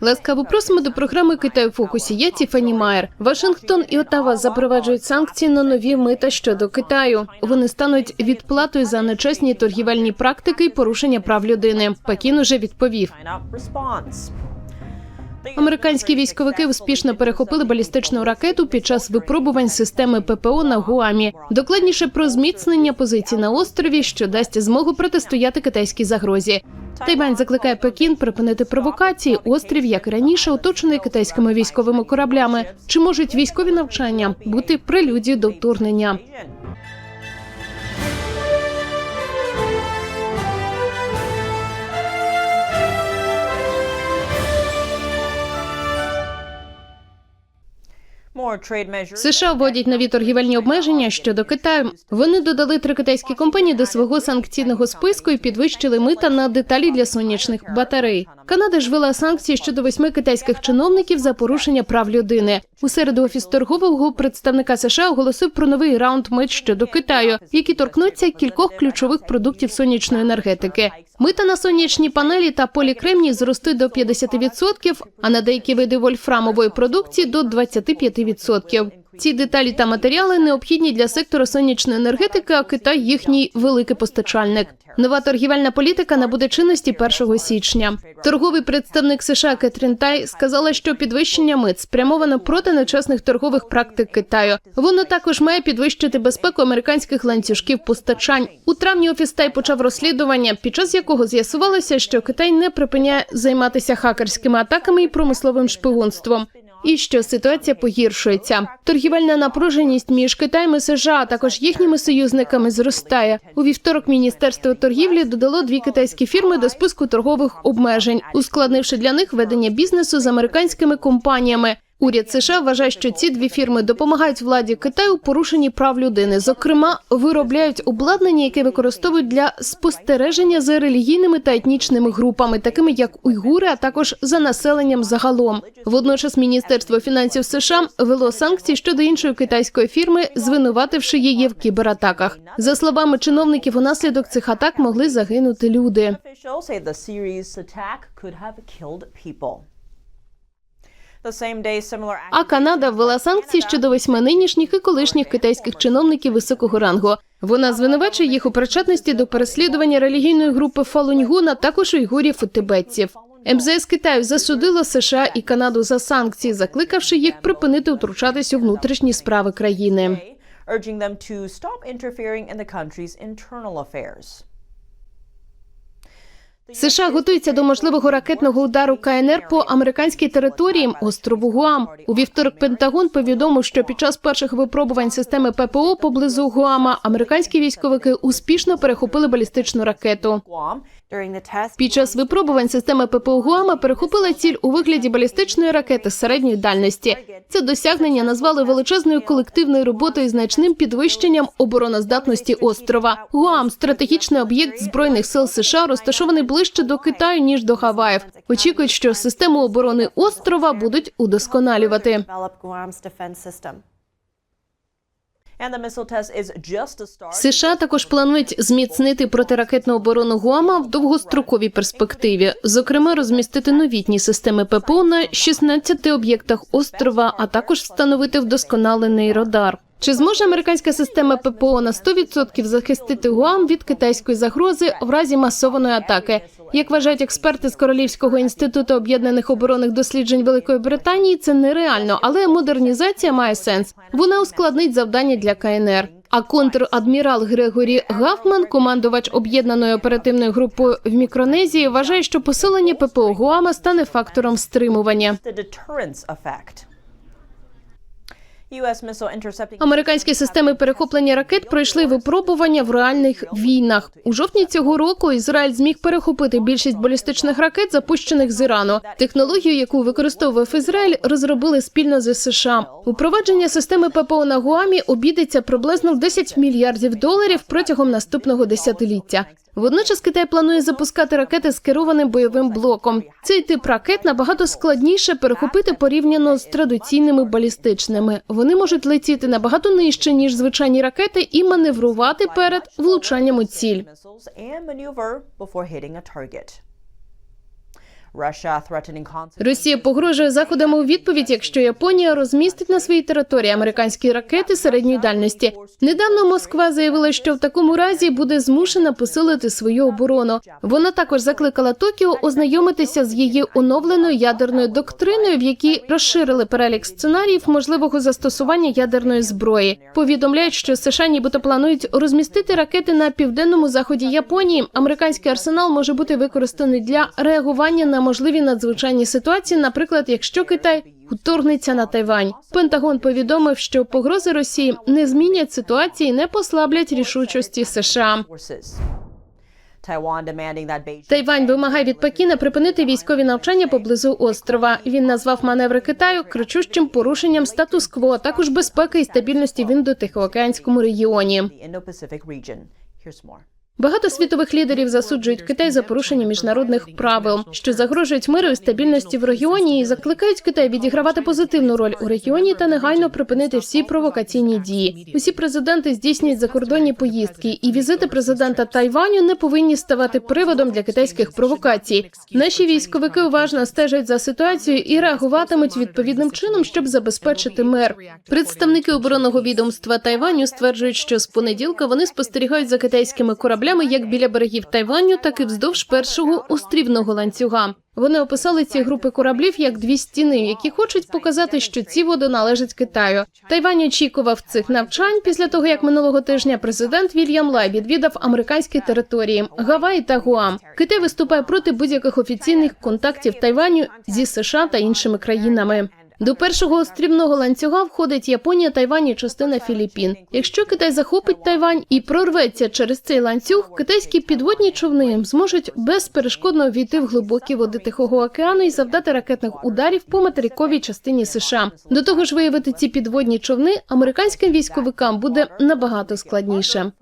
Ласкаво просимо до програми Китай у фокусі. Я Тіфані Майер. Вашингтон і Оттава запроваджують санкції на нові мита щодо Китаю. Вони стануть відплатою за нечесні торгівельні практики і порушення прав людини. Пекін уже відповів. Американські військовики успішно перехопили балістичну ракету під час випробувань системи ППО на Гуамі. Докладніше про зміцнення позицій на острові, що дасть змогу протистояти китайській загрозі. Тайвань закликає Пекін припинити провокації. Острів, як і раніше, оточений китайськими військовими кораблями. Чи можуть військові навчання бути прелюдією до вторгнення? США вводять нові торгівельні обмеження щодо Китаю. Вони додали три китайські компанії до свого санкційного списку і підвищили мита на деталі для сонячних батарей. Канада ж ввела санкції щодо восьми китайських чиновників за порушення прав людини. У середу офіс торгового представника США оголосив про новий раунд мит щодо Китаю, які торкнуться кількох ключових продуктів сонячної енергетики. Мита на сонячні панелі та полікремній зростуть до 50%, а на деякі види вольфрамової продукції до 25%. Ці деталі та матеріали необхідні для сектору сонячної енергетики, а Китай їхній великий постачальник. Нова торгівельна політика набуде чинності 1 січня. Торговий представник США Кетрін Тай сказала, що підвищення мит спрямовано проти нечесних торгових практик Китаю. Воно також має підвищити безпеку американських ланцюжків постачань. У травні офіс Тай почав розслідування, під час якого з'ясувалося, що Китай не припиняє займатися хакерськими атаками і промисловим шпигунством. І що ситуація погіршується. Торгівельна напруженість між Китаєм і США, а також їхніми союзниками зростає. У вівторок міністерство торгівлі додало дві китайські фірми до списку торгових обмежень, ускладнивши для них ведення бізнесу з американськими компаніями. Уряд США вважає, що ці дві фірми допомагають владі Китаю порушенні прав людини. Зокрема, виробляють обладнання, яке використовують для спостереження за релігійними та етнічними групами, такими як уйгури, а також за населенням загалом. Водночас Міністерство фінансів США вело санкції щодо іншої китайської фірми, звинувативши її в кібератаках. За словами чиновників, унаслідок цих атак могли загинути люди. А Канада ввела санкції щодо восьми нинішніх і колишніх китайських чиновників високого рангу. Вона звинувачує їх у причетності до переслідування релігійної групи Фалуньгун, а також уйгурів і тибетців. МЗС Китаю засудило США і Канаду за санкції, закликавши їх припинити втручатись у внутрішні справи країни. США готуються до можливого ракетного удару КНР по американській території острову Гуам. У вівторок Пентагон повідомив, що під час перших випробувань системи ППО поблизу Гуама американські військовики успішно перехопили балістичну ракету. Під час випробувань система ППО Гуама перехопила ціль у вигляді балістичної ракети середньої дальності. Це досягнення назвали величезною колективною роботою і значним підвищенням обороноздатності острова. Гуам стратегічний об'єкт збройних сил США, розташований ближче до Китаю ніж до Гаваїв. Очікують, що систему оборони острова будуть удосконалювати. США також планують зміцнити протиракетну оборону Гуама в довгостроковій перспективі, зокрема розмістити новітні системи ППО на 16 об'єктах острова, а також встановити вдосконалений радар. Чи зможе американська система ППО на 100% захистити Гуам від китайської загрози в разі масованої атаки? Як вважають експерти з Королівського інституту об'єднаних оборонних досліджень Великої Британії, це нереально, але модернізація має сенс. Вона ускладнить завдання для КНР. А контр-адмірал Грегорі Гафман, командувач об'єднаної оперативною групою в Мікронезії, вважає, що посилення ППО Гуама стане фактором стримування. Американські системи перехоплення ракет пройшли випробування в реальних війнах. У жовтні цього року Ізраїль зміг перехопити більшість балістичних ракет, запущених з Ірану. Технологію, яку використовував Ізраїль, розробили спільно з США. Упровадження системи ППО на Гуамі обійдеться приблизно в 10 мільярдів доларів протягом наступного десятиліття. Водночас Китай планує запускати ракети з керованим бойовим блоком. Цей тип ракет набагато складніше перехопити порівняно з традиційними балістичними. Вони можуть летіти набагато нижче ніж звичайні ракети і маневрувати перед влучанням у ціль. Росія погрожує заходами у відповідь, якщо Японія розмістить на своїй території американські ракети середньої дальності. Недавно Москва заявила, що в такому разі буде змушена посилити свою оборону. Вона також закликала Токіо ознайомитися з її оновленою ядерною доктриною, в якій розширили перелік сценаріїв можливого застосування ядерної зброї. Повідомляють, що США нібито планують розмістити ракети на південному заході Японії. Американський арсенал може бути використаний для реагування на можливі надзвичайні ситуації, наприклад, якщо Китай вторгнеться на Тайвань. Пентагон повідомив, що погрози Росії не змінять ситуації, і не послаблять рішучості США. Тайвань вимагає від Пекіна припинити військові навчання поблизу острова. Він назвав маневри Китаю кричущим порушенням статус-кво, а також безпеки і стабільності в індотихоокеанському регіоні. Багато світових лідерів засуджують Китай за порушення міжнародних правил, що загрожують миру і стабільності в регіоні, і закликають Китай відігравати позитивну роль у регіоні та негайно припинити всі провокаційні дії. Усі президенти здійснюють закордонні поїздки, і візити президента Тайваню не повинні ставати приводом для китайських провокацій. Наші військовики уважно стежать за ситуацією і реагуватимуть відповідним чином, щоб забезпечити мир. Представники оборонного відомства Тайваню стверджують, що з понеділка вони спостерігають за китайськими кораблями як біля берегів Тайваню, так і вздовж першого острівного ланцюга. Вони описали ці групи кораблів як дві стіни, які хочуть показати, що ці води належать Китаю. Тайвань очікував цих навчань після того, як минулого тижня президент Вільям Лай відвідав американські території Гаваї та Гуам. Китай виступає проти будь-яких офіційних контактів Тайваню зі США та іншими країнами. До першого острівного ланцюга входить Японія, Тайвань і частина Філіппін. Якщо Китай захопить Тайвань і прорветься через цей ланцюг, китайські підводні човни зможуть безперешкодно війти в глибокі води Тихого океану і завдати ракетних ударів по материковій частині США. До того ж, виявити ці підводні човни американським військовикам буде набагато складніше.